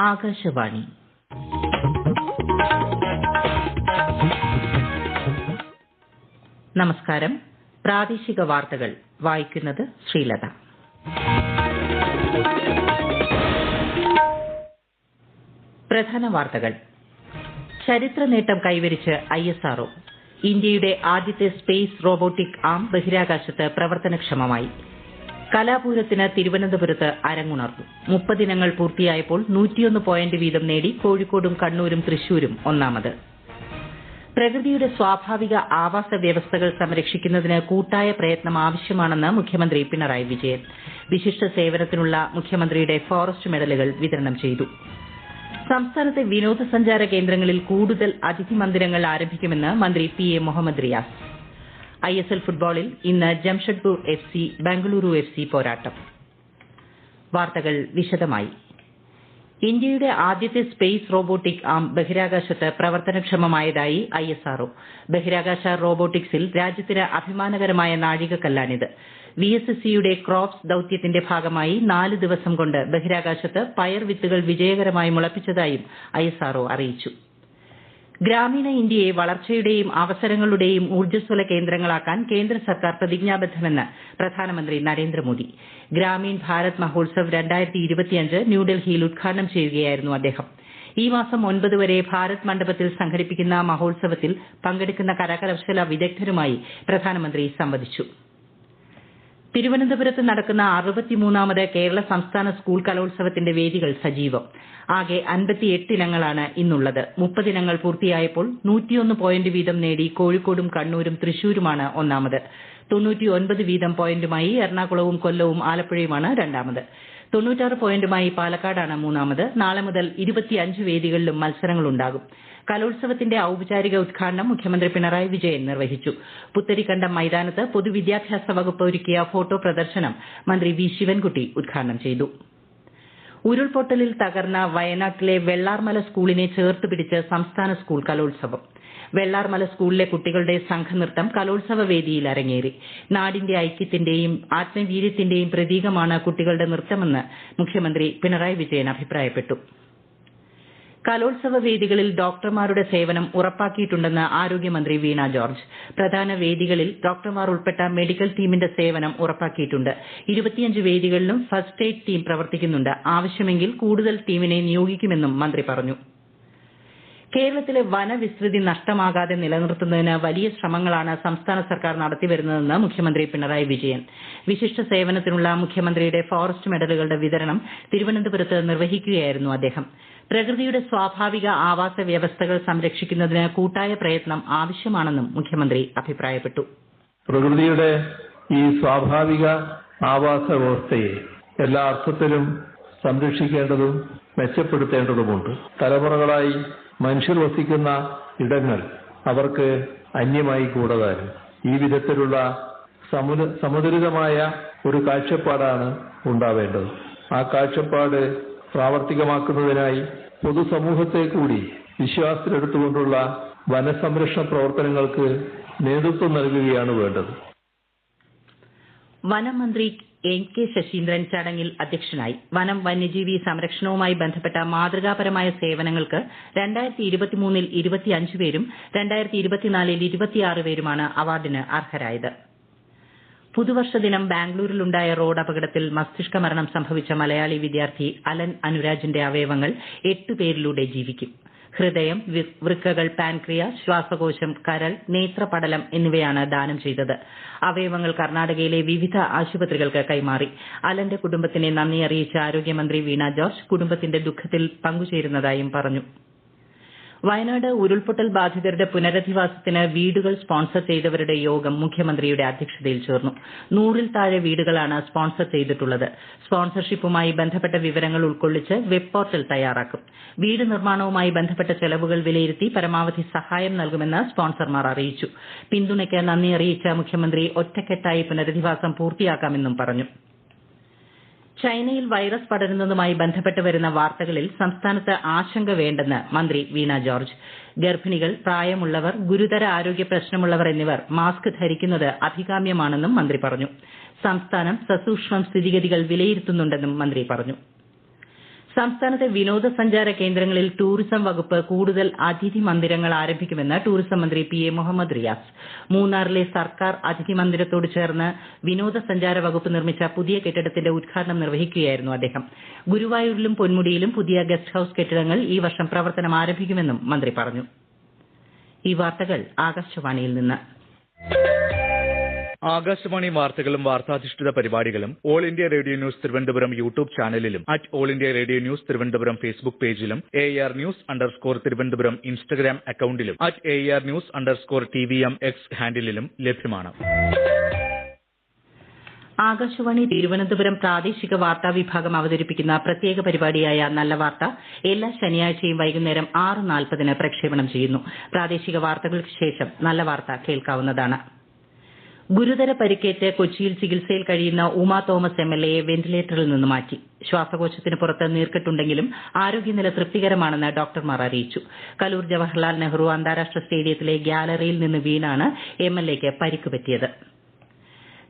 ആകാശവാണി. നമസ്കാരം. പ്രാദേശിക വാർത്തകൾ. വായിക്കുന്നത് ശ്രീലത. പ്രധാന വാർത്തകൾ. ചരിത്ര നേട്ടം കൈവരിച്ച് ഐ എസ് ആർഒ ഇന്ത്യയുടെ ആദ്യത്തെ സ്പേസ് റോബോട്ടിക് ആം ബഹിരാകാശത്ത് പ്രവർത്തനക്ഷമമായി. കലാപൂരത്തിന് തിരുവനന്തപുരത്ത് അരങ്ങുണർന്നു. മുപ്പതിനങ്ങൾ പൂർത്തിയായപ്പോൾ നൂറ്റിയൊന്ന് പോയിന്റ് വീതം നേടി കോഴിക്കോടും കണ്ണൂരും തൃശൂരും ഒന്നാമത്. പ്രകൃതിയുടെ സ്വാഭാവിക ആവാസ വ്യവസ്ഥകൾ സംരക്ഷിക്കുന്നതിന് കൂട്ടായ പ്രയത്നം ആവശ്യമാണെന്ന് മുഖ്യമന്ത്രി പിണറായി വിജയൻ. വിശിഷ്ട സേവനത്തിനുള്ള മുഖ്യമന്ത്രിയുടെ ഫോറസ്റ്റ് മെഡലുകൾ വിതരണം ചെയ്തു. സംസ്ഥാനത്തെ വിനോദസഞ്ചാര കേന്ദ്രങ്ങളിൽ കൂടുതൽ അതിഥി മന്ദിരങ്ങൾ ആരംഭിക്കുമെന്ന് മന്ത്രി P A Muhammad Riyas. I S L ഫുട്ബോളിൽ ഇന്ന് Jamshedpur F C Bengaluru F C പോരാട്ടം. വാർത്തകൾ വിശദമായി. ഇന്ത്യയുടെ ആദ്യത്തെ സ്പേസ് റോബോട്ടിക് ആം ബഹിരാകാശത്ത് പ്രവർത്തനക്ഷമമായതായി ഐ എസ് ആർഒ ബഹിരാകാശ റോബോട്ടിക്സിൽ രാജ്യത്തിന് അഭിമാനകരമായ നാഴികക്കല്ലാണിത്. വി എസ് എസ് സിയുടെ ക്രോപ്സ് ദൌത്യത്തിന്റെ ഭാഗമായി നാല് ദിവസം കൊണ്ട് ബഹിരാകാശത്ത് പയർ വിത്തുകൾ വിജയകരമായി മുളപ്പിച്ചതായും ഐ എസ് ആർഒ അറിയിച്ചു. ഗ്രാമീണ ഇന്ത്യയെ വളർച്ചയുടെയും അവസരങ്ങളുടെയും ഊർജസ്വല കേന്ദ്രങ്ങളാക്കാൻ കേന്ദ്ര സർക്കാർ പ്രതിജ്ഞാബദ്ധമെന്ന് പ്രധാനമന്ത്രി നരേന്ദ്രമോദി. ഗ്രാമീൺ ഭാരത് മഹോത്സവ് ന്യൂഡൽഹിയിൽ ഉദ്ഘാടനം ചെയ്യുകയായിരുന്നു അദ്ദേഹം. ഈ മാസം ഒൻപത് വരെ ഭാരത് മണ്ഡപത്തിൽ സംഘടിപ്പിക്കുന്ന മഹോത്സവത്തിൽ പങ്കെടുക്കുന്ന കരകൌശല വിദഗ്ധരുമായി പ്രധാനമന്ത്രി സംവദിച്ചു. തിരുവനന്തപുരത്ത് നടക്കുന്ന അറുപത്തിമൂന്നാമത് കേരള സംസ്ഥാന സ്കൂൾ കലോത്സവത്തിന്റെ വേദികൾ സജീവം. ആകെ അൻപത്തിയെട്ട് ഇനങ്ങളാണ് ഇന്നുള്ളത്. മുപ്പതിനങ്ങൾ പൂർത്തിയായപ്പോൾ നൂറ്റിയൊന്ന് പോയിന്റ് വീതം നേടി കോഴിക്കോടും കണ്ണൂരും തൃശൂരുമാണ് ഒന്നാമത്. തൊണ്ണൂറ്റിയൊൻപത് വീതം പോയിന്റുമായി എറണാകുളവും കൊല്ലവും ആലപ്പുഴയുമാണ് രണ്ടാമത്. തൊണ്ണൂറ്റാറ് പോയിന്റുമായി പാലക്കാടാണ് മൂന്നാമത്. നാളെ മുതൽ ഇരുപത്തിയഞ്ച് വേദികളിലും മത്സരങ്ങളുണ്ടാകും. കലോത്സവത്തിന്റെ ഔപചാരിക ഉദ്ഘാടനം മുഖ്യമന്ത്രി പിണറായി വിജയൻ നിർവഹിച്ചു. പുത്തരിക്കണ്ടം മൈതാനത്ത് പൊതുവിദ്യാഭ്യാസ വകുപ്പ് ഒരുക്കിയ ഫോട്ടോ പ്രദർശനം മന്ത്രി വി ശിവൻകുട്ടി ഉദ്ഘാടനം ചെയ്തു. ഉരുൾപൊട്ടലിൽ തകർന്ന വയനാട്ടിലെ വെള്ളാർമല സ്കൂളിനെ ചേർത്ത് പിടിച്ച് സംസ്ഥാന സ്കൂൾ കലോത്സവം. വെള്ളാർമല സ്കൂളിലെ കുട്ടികളുടെ സംഘനൃത്തം കലോത്സവ വേദിയിൽ അരങ്ങേറി. നാടിന്റെ ഐക്യത്തിന്റെയും ആത്മവീര്യത്തിന്റെയും പ്രതീകമാണ് കുട്ടികളുടെ നൃത്തമെന്ന് മുഖ്യമന്ത്രി പിണറായി വിജയൻ അഭിപ്രായപ്പെട്ടു. കലോത്സവ വേദികളിൽ ഡോക്ടർമാരുടെ സേവനം ഉറപ്പാക്കിയിട്ടുണ്ടെന്ന് ആരോഗ്യമന്ത്രി വീണ ജോർജ്. പ്രധാന വേദികളിൽ ഡോക്ടർമാർ ഉൾപ്പെട്ട മെഡിക്കൽ ടീമിന്റെ സേവനം ഉറപ്പാക്കിയിട്ടുണ്ട്. വേദികളിലും ഫസ്റ്റ് എയ്ഡ് ടീം പ്രവർത്തിക്കുന്നുണ്ട്. ആവശ്യമെങ്കിൽ കൂടുതൽ ടീമിനെ നിയോഗിക്കുമെന്നും മന്ത്രി പറഞ്ഞു. കേരളത്തിലെ വനവിസ്തൃതി നഷ്ടമാകാതെ നിലനിർത്തുന്നതിന് വലിയ ശ്രമങ്ങളാണ് സംസ്ഥാന സർക്കാർ നടത്തിവരുന്നതെന്ന് മുഖ്യമന്ത്രി പിണറായി വിജയൻ. വിശിഷ്ട സേവനത്തിനുള്ള മുഖ്യമന്ത്രിയുടെ ഫോറസ്റ്റ് മെഡലുകളുടെ വിതരണം തിരുവനന്തപുരത്ത് നിർവഹിക്കുകയായിരുന്നു അദ്ദേഹം. പ്രകൃതിയുടെ സ്വാഭാവിക ആവാസ വ്യവസ്ഥകൾ സംരക്ഷിക്കുന്നതിന് കൂട്ടായ പ്രയത്നം ആവശ്യമാണെന്നും മുഖ്യമന്ത്രി അഭിപ്രായപ്പെട്ടു. പ്രകൃതിയുടെ ഈ സ്വാഭാവിക ആവാസ വ്യവസ്ഥയെ എല്ലാ അർത്ഥത്തിലും സംരക്ഷിക്കേണ്ടതും മെച്ചപ്പെടുത്തേണ്ടതുമുണ്ട്. തലമുറകളായി മനുഷ്യർ വസിക്കുന്ന ഇടങ്ങൾ അവർക്ക് അന്യമായി കൂടതാനും ഈ വിധത്തിലുള്ള സമുദ ഒരു കാഴ്ചപ്പാടാണ് ഉണ്ടാവേണ്ടത്. ആ കാഴ്ചപ്പാട് പ്രാവർത്തികമാക്കുന്നതിനായി പൊതുസമൂഹത്തെ കൂടി വിശ്വാസത്തിലെടുത്തുകൊണ്ടുള്ള വനസംരക്ഷണ പ്രവർത്തനങ്ങൾക്ക് നേതൃത്വം നൽകുകയാണ് വേണ്ടത്. വനം മന്ത്രി എൻ കെ ശശീന്ദ്രൻ ചടങ്ങിൽ അധ്യക്ഷനായി വനം വന്യജീവി സംരക്ഷണവുമായി ബന്ധപ്പെട്ട മാതൃകാപരമായ സേവനങ്ങൾക്ക് പേരും പേരുമാണ് അവാർഡിന് അർഹരായത്. പുതുവർഷ ദിനം ബാംഗ്ലൂരിലുണ്ടായ റോഡ് അപകടത്തിൽ മസ്തിഷ്ക മരണം സംഭവിച്ച മലയാളി വിദ്യാർത്ഥി അലൻ അനുരാജിന്റെ അവയവങ്ങൾ എട്ട് പേരിലൂടെ ജീവിക്കും. ഹൃദയം വൃക്കകൾ പാൻക്രിയാസ് ശ്വാസകോശം കരൾ നേത്രപടലം എന്നിവയാണ് ദാനം ചെയ്തത്. അവയവങ്ങൾ കർണാടകയിലെ വിവിധ ആശുപത്രികൾക്ക് കൈമാറി. അലന്റെ കുടുംബത്തിനെ നന്ദി അറിയിച്ച ആരോഗ്യമന്ത്രി വീണ ജോർജ് കുടുംബത്തിന്റെ ദുഃഖത്തിൽ പങ്കുചേരുന്നതായും പറഞ്ഞു. വയനാട് ഉരുൾപൊട്ടൽ ബാധിതരുടെ പുനരധിവാസത്തിന് വീടുകൾ സ്പോൺസർ ചെയ്തവരുടെ യോഗം മുഖ്യമന്ത്രിയുടെ അധ്യക്ഷതയിൽ ചേർന്നു. നൂറിൽ താഴെ വീടുകളാണ് സ്പോൺസർ ചെയ്തിട്ടുള്ളത്. സ്പോൺസർഷിപ്പുമായി ബന്ധപ്പെട്ട വിവരങ്ങൾ ഉൾക്കൊള്ളിച്ച് വെബ് പോർട്ടൽ തയ്യാറാക്കും. വീട് നിർമ്മാണവുമായി ബന്ധപ്പെട്ട ചെലവുകൾ വിലയിരുത്തി പരമാവധി സഹായം നൽകുമെന്ന് സ്പോൺസർമാർ അറിയിച്ചു. പിന്തുണയ്ക്ക് നന്ദി അറിയിച്ച മുഖ്യമന്ത്രി ഒറ്റക്കെട്ടായി പുനരധിവാസം പൂർത്തിയാക്കാമെന്നും പറഞ്ഞു. ചൈനയിൽ വൈറസ് പടരുന്നതുമായി ബന്ധപ്പെട്ട് വരുന്ന വാർത്തകളിൽ സംസ്ഥാനത്ത് ആശങ്ക വേണ്ടെന്ന് മന്ത്രി വീണ ജോർജ്. ഗർഭിണികൾ പ്രായമുള്ളവർ ഗുരുതര ആരോഗ്യ പ്രശ്നമുള്ളവർ എന്നിവർ മാസ്ക് ധരിക്കുന്നത് അഭികാമ്യമാണെന്നും മന്ത്രി പറഞ്ഞു. സംസ്ഥാനം സസൂക്ഷ്മം സ്ഥിതിഗതികൾ വിലയിരുത്തുന്നുണ്ടെന്നും മന്ത്രി പറഞ്ഞു. സംസ്ഥാനത്തെ വിനോദസഞ്ചാര കേന്ദ്രങ്ങളിൽ ടൂറിസം വകുപ്പ് കൂടുതൽ അതിഥി മന്ദിരങ്ങൾ ആരംഭിക്കുമെന്ന് ടൂറിസം മന്ത്രി പി എ മുഹമ്മദ് റിയാസ്. മൂന്നാറിലെ സർക്കാർ അതിഥി മന്ദിരത്തോട് ചേർന്ന് വിനോദസഞ്ചാര വകുപ്പ് നിർമ്മിച്ച പുതിയ കെട്ടിടത്തിന്റെ ഉദ്ഘാടനം നിർവഹിക്കുകയായിരുന്നു അദ്ദേഹം. ഗുരുവായൂരിലും പൊന്മുടിയിലും പുതിയ ഗസ്റ്റ് ഹൌസ് കെട്ടിടങ്ങൾ ഈ വർഷം പ്രവർത്തനം ആരംഭിക്കുമെന്നും മന്ത്രി പറഞ്ഞു. ആകാശവാണി വാർത്തകളും വാർത്താധിഷ്ഠിത പരിപാടികളും All India Radio News Thiruvananthapuram YouTube ചാനലിലും at All India Radio News Thiruvananthapuram Facebook പേജിലും A R news underscore Thiruvananthapuram Instagram അക്കൌണ്ടിലും at A R news underscore T V M X ഹാൻഡിലും ലഭ്യമാണ്. ആകാശവാണി തിരുവനന്തപുരം പ്രാദേശിക വാർത്താ വിഭാഗം അവതരിപ്പിക്കുന്ന പ്രത്യേക പരിപാടിയായ നല്ല വാർത്ത എല്ലാ ശനിയാഴ്ചയും വൈകുന്നേരം ആറ് നാൽപ്പതിന് പ്രക്ഷേപണം ചെയ്യുന്നു. പ്രാദേശിക വാർത്തകൾക്ക് ശേഷം നല്ല വാർത്ത കേൾക്കാവുന്നതാണ്. ഗുരുതര പരിക്കേറ്റ് കൊച്ചിയിൽ ചികിത്സയിൽ കഴിയുന്ന ഉമാ തോമസ് എം എൽ എയെ വെന്റിലേറ്ററിൽ നിന്ന് മാറ്റി. ശ്വാസകോശത്തിന് പുറത്ത് നീർക്കെട്ടുണ്ടെങ്കിലും ആരോഗ്യനില തൃപ്തികരമാണെന്ന് ഡോക്ടർമാർ അറിയിച്ചു. കലൂർ ജവഹർലാൽ നെഹ്റു അന്താരാഷ്ട്ര സ്റ്റേഡിയത്തിലെ ഗ്യാലറിയിൽ നിന്ന് വീണാണ് എം എൽ എയ്ക്ക് പരിക്ക് പറ്റിയത്.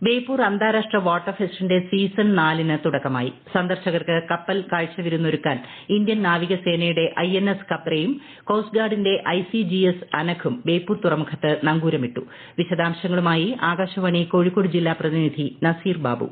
ബേപ്പൂർ അന്താരാഷ്ട്ര വാട്ടർ ഫെസ്റ്റിന്റെ സീസൺ നാലിന് തുടക്കമായി. സന്ദർശകർക്ക് കപ്പൽ കാഴ്ചവിരുന്നൊരുക്കാൻ ഇന്ത്യൻ നാവികസേനയുടെ ഐ എൻ എസ് കപ്രയും കോസ്റ്റ് ഗാർഡിന്റെ ഐ സി ജി എസ് അനഖും ബേപ്പൂർ തുറമുഖത്ത് നങ്കൂരമിട്ടു. വിശദാംശങ്ങളുമായി ആകാശവാണി കോഴിക്കോട് ജില്ലാ പ്രതിനിധി നസീർ ബാബു.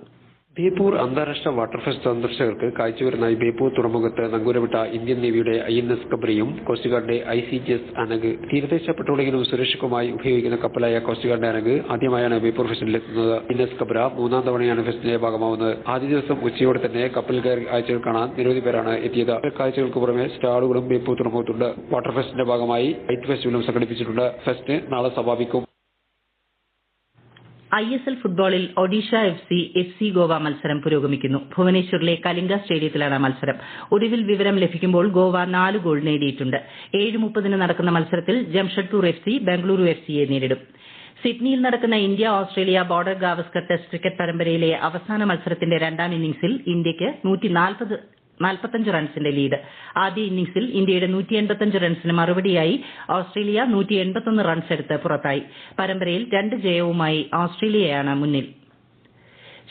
ബേപ്പൂർ അന്താരാഷ്ട്ര വാട്ടർ ഫെസ്റ്റ് സന്ദർശകർക്ക് കാഴ്ചവരുന്നായി ബേപ്പൂർ തുറമുഖത്ത് നങ്കൂരമിട്ട ഇന്ത്യൻ നേവിയുടെ ഐ എൻ എസ് കബ്രിയും കോസ്റ്റ്ഗാർഡിന്റെ I C G S Anagh തീരദേശ പെട്രോളിങ്ങിനും സുരക്ഷയ്ക്കുമായി ഉപയോഗിക്കുന്ന കപ്പലായ കോസ്റ്റ്ഗാർഡിന്റെ അനഗ് ആദ്യമായാണ് ബേപ്പൂർ ഫെസ്റ്റിലെത്തുന്നത് ഐ എൻ എസ് കബ്ര മൂന്നാം തവണയാണ് ഫെസ്റ്റിന്റെ ഭാഗമാവുന്നത്. ആദ്യ ദിവസം ഉച്ചയോടെ തന്നെ കപ്പൽ കയറി കാഴ്ചകൾ കാണാൻ നിരവധി പേരാണ് എത്തിയത്. കാഴ്ചകൾക്ക് പുറമെ സ്റ്റാളുകളും ബേപ്പൂർ തുറമുഖത്തുണ്ട്. വാട്ടർ ഫെസ്റ്റിന്റെ ഭാഗമായി ലൈറ്റ് ഫെസ്റ്റിവലും സംഘടിപ്പിച്ചിട്ടുണ്ട്. ഫെസ്റ്റ് നാളെ സമാപിക്കും. ഐ എസ് എൽ ഫുട്ബോളിൽ Odisha F C F C Goa മത്സരം പുരോഗമിക്കുന്നു. ഭുവനേശ്വറിലെ കലിംഗ സ്റ്റേഡിയത്തിലാണ് മത്സരം. ഒടുവിൽ വിവരം ലഭിക്കുമ്പോൾ ഗോവ നാല് ഗോൾ നേടിയിട്ടുണ്ട്. ഏഴ് മുപ്പതിന് നടക്കുന്ന മത്സരത്തിൽ Jamshedpur F C Bengaluru F സിയെ നേരിടും. സിഡ്നിയിൽ നടക്കുന്ന India Australia Border Gavaskar test cricket പരമ്പരയിലെ അവസാന മത്സരത്തിന്റെ രണ്ടാം ഇന്നിംഗ്സിൽ ഇന്ത്യയ്ക്ക് നാൽപ്പത്തഞ്ച് റൺസിന്റെ ലീഡ്. ആദ്യ ഇന്നിംഗ്സിൽ ഇന്ത്യയുടെ നൂറ്റി എൺപത്തഞ്ച് റൺസിന് മറുപടിയായി ഓസ്ട്രേലിയ നൂറ്റി റൺസ് എടുത്ത് പുറത്തായി. പരമ്പരയിൽ രണ്ട് ജയവുമായി ഓസ്ട്രേലിയയാണ് മുന്നിൽ.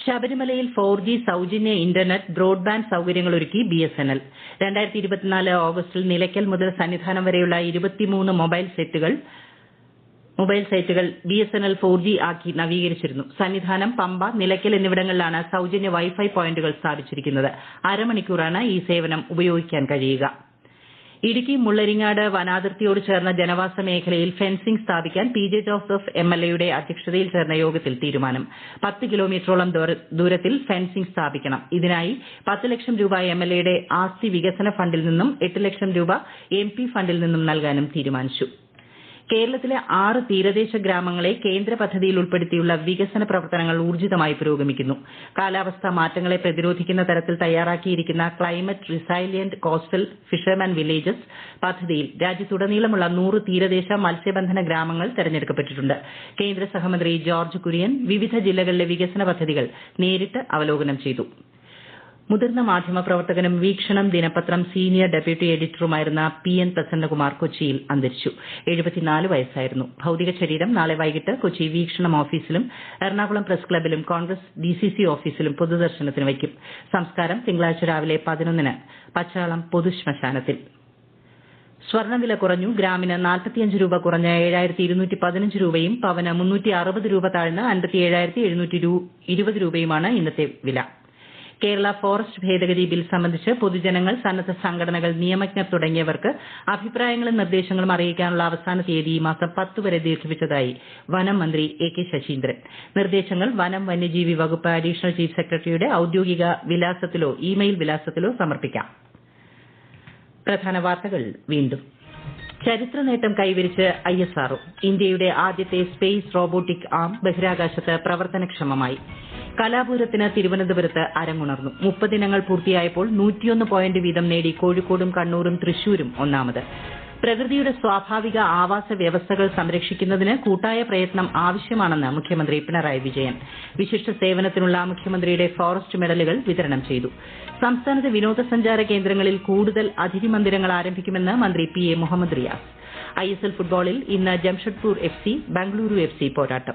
ശബരിമലയിൽ ഫോർ ജി സൌജന്യ ഇന്റർനെറ്റ് ബ്രോഡ്ബാൻഡ് സൌകര്യങ്ങൾ ഒരുക്കി ബി എസ് എൻ എൽ. രണ്ടായിരത്തി ഇരുപത്തിനാല് ഓഗസ്റ്റിൽ നിലയ്ക്കൽ മുതൽ സന്നിധാനം വരെയുള്ള ഇരുപത്തിമൂന്ന് mobile sets mobile sites B S N L four G ആക്കി നവീകരിച്ചിരുന്നു. സന്നിധാനം പമ്പ നിലയ്ക്കൽ എന്നിവിടങ്ങളിലാണ് സൌജന്യ വൈഫൈ പോയിന്റുകൾ സ്ഥാപിച്ചിരിക്കുന്നത്. അരമണിക്കൂറാണ് ഈ സേവനം ഉപയോഗിക്കാൻ കഴിയുക. ഇടുക്കി മുള്ളരിങ്ങാട് വനാതിർത്തിയോട് ചേർന്ന ജനവാസ മേഖലയിൽ ഫെൻസിംഗ് സ്ഥാപിക്കാൻ P J Joseph M L എയുടെ അധ്യക്ഷതയിൽ ചേർന്ന യോഗത്തിൽ തീരുമാനം. പത്ത് കിലോമീറ്ററോളം ദൂരത്തിൽ ഫെൻസിംഗ് സ്ഥാപിക്കണം. ഇതിനായി പത്ത് ലക്ഷം രൂപ എം എൽ എയുടെ ആസ്തി വികസന ഫണ്ടിൽ നിന്നും എട്ട് ലക്ഷം രൂപ എം പി ഫണ്ടിൽ നിന്നും നൽകാനും തീരുമാനിച്ചു. കേരളത്തിലെ ആറ് തീരദേശ ഗ്രാമങ്ങളെ കേന്ദ്ര പദ്ധതിയിൽ ഉൾപ്പെടുത്തിയുള്ള വികസന പ്രവർത്തനങ്ങൾ ഊർജിതമായി പുരോഗമിക്കുന്നു. കാലാവസ്ഥാ മാറ്റങ്ങളെ പ്രതിരോധിക്കുന്ന തരത്തിൽ തയ്യാറാക്കിയിരിക്കുന്ന climate resilient coastal fisherman villages പദ്ധതിയിൽ രാജ്യത്തുടനീളമുള്ള നൂറ് തീരദേശ മത്സ്യബന്ധന ഗ്രാമങ്ങൾ തെരഞ്ഞെടുക്കപ്പെട്ടിട്ടുണ്ട്. കേന്ദ്ര സഹമന്ത്രി ജോർജ് കുര്യൻ വിവിധ ജില്ലകളിലെ വികസന പദ്ധതികൾ നേരിട്ട് അവലോകനം ചെയ്തു. മുതിർന്ന മാധ്യമപ്രവർത്തകനും വീക്ഷണം ദിനപത്രം സീനിയർ ഡെപ്യൂട്ടി എഡിറ്ററുമായിരുന്ന പി എൻ പ്രസന്നകുമാർ കൊച്ചിയിൽ വയസ്സായിരുന്നു. ഭൌതിക ശരീരം നാളെ വൈകിട്ട് കൊച്ചി വീക്ഷണം ഓഫീസിലും എറണാകുളം പ്രസ് ക്ലബിലും കോൺഗ്രസ് ഡിസിസി ഓഫീസിലും പൊതുദർശനത്തിന് വയ്ക്കും. സംസ്കാരം തിങ്കളാഴ്ച രാവിലെ പതിനൊന്നിന് പച്ചാളം പൊതുശ്മശാനത്തിൽ. സ്വർണവില കുറഞ്ഞു. ഗ്രാമിന് നാൽപ്പത്തിയഞ്ച് രൂപ കുറഞ്ഞ ഏഴായിരത്തി ഇരുന്നൂറ്റി പതിനഞ്ച് രൂപയും പവന് മുന്നൂറ്റി അറുപത് രൂപ താഴ്ന്ന് അൻപത്തി ഏഴായിരത്തി എഴുന്നൂറ്റി ഇരുപത് രൂപയുമാണ് ഇന്നത്തെ വില. കേരള ഫോറസ്റ്റ് ഭേദഗതി ബിൽ സംബന്ധിച്ച് പൊതുജനങ്ങൾ സന്നദ്ധ സംഘടനകൾ നിയമജ്ഞർ തുടങ്ങിയവർക്ക് അഭിപ്രായങ്ങളും നിർദ്ദേശങ്ങളും അറിയിക്കാനുള്ള അവസാന തീയതി ഈ മാസം പത്ത് വരെ ദീർഘിപ്പിച്ചതായി വനം മന്ത്രി എ കെ ശശീന്ദ്രൻ. നിർദ്ദേശങ്ങൾ വനം വന്യജീവി വകുപ്പ് അഡീഷണൽ ചീഫ് സെക്രട്ടറിയുടെ ഔദ്യോഗിക വിലാസത്തിലോ ഇമെയിൽ വിലാസത്തിലോ സമർപ്പിക്കാം. ചരിത്ര നേട്ടം കൈവരിച്ച് ഐ എസ് ആർഒ ഇന്ത്യയുടെ ആദ്യത്തെ സ്പേസ് റോബോട്ടിക് ആം ബഹിരാകാശത്ത് പ്രവർത്തനക്ഷമമായി. കലാപൂരത്തിന് തിരുവനന്തപുരത്ത് അരങ്ങുണർന്നു. മുപ്പതിനങ്ങൾ പൂർത്തിയായപ്പോൾ നൂറ്റിയൊന്ന് പോയിന്റ് വീതം നേടി കോഴിക്കോടും കണ്ണൂരും തൃശൂരും ഒന്നാമത്. പ്രകൃതിയുടെ സ്വാഭാവിക ആവാസ വ്യവസ്ഥകൾ സംരക്ഷിക്കുന്നതിന് കൂട്ടായ പ്രയത്നം ആവശ്യമാണെന്ന് മുഖ്യമന്ത്രി പിണറായി വിജയൻ. വിശിഷ്ട സേവനത്തിനുള്ള മുഖ്യമന്ത്രിയുടെ ഫോറസ്റ്റ് മെഡലുകൾ വിതരണം ചെയ്തു. സംസ്ഥാനത്തെ വിനോദസഞ്ചാര കേന്ദ്രങ്ങളിൽ കൂടുതൽ അതിഥി മന്ദിരങ്ങൾ ആരംഭിക്കുമെന്ന് മന്ത്രി P A Muhammad Riyas. I S L ഫുട്ബോളിൽ ഇന്ന് Jamshedpur F C Bengaluru F C പോരാട്ടം.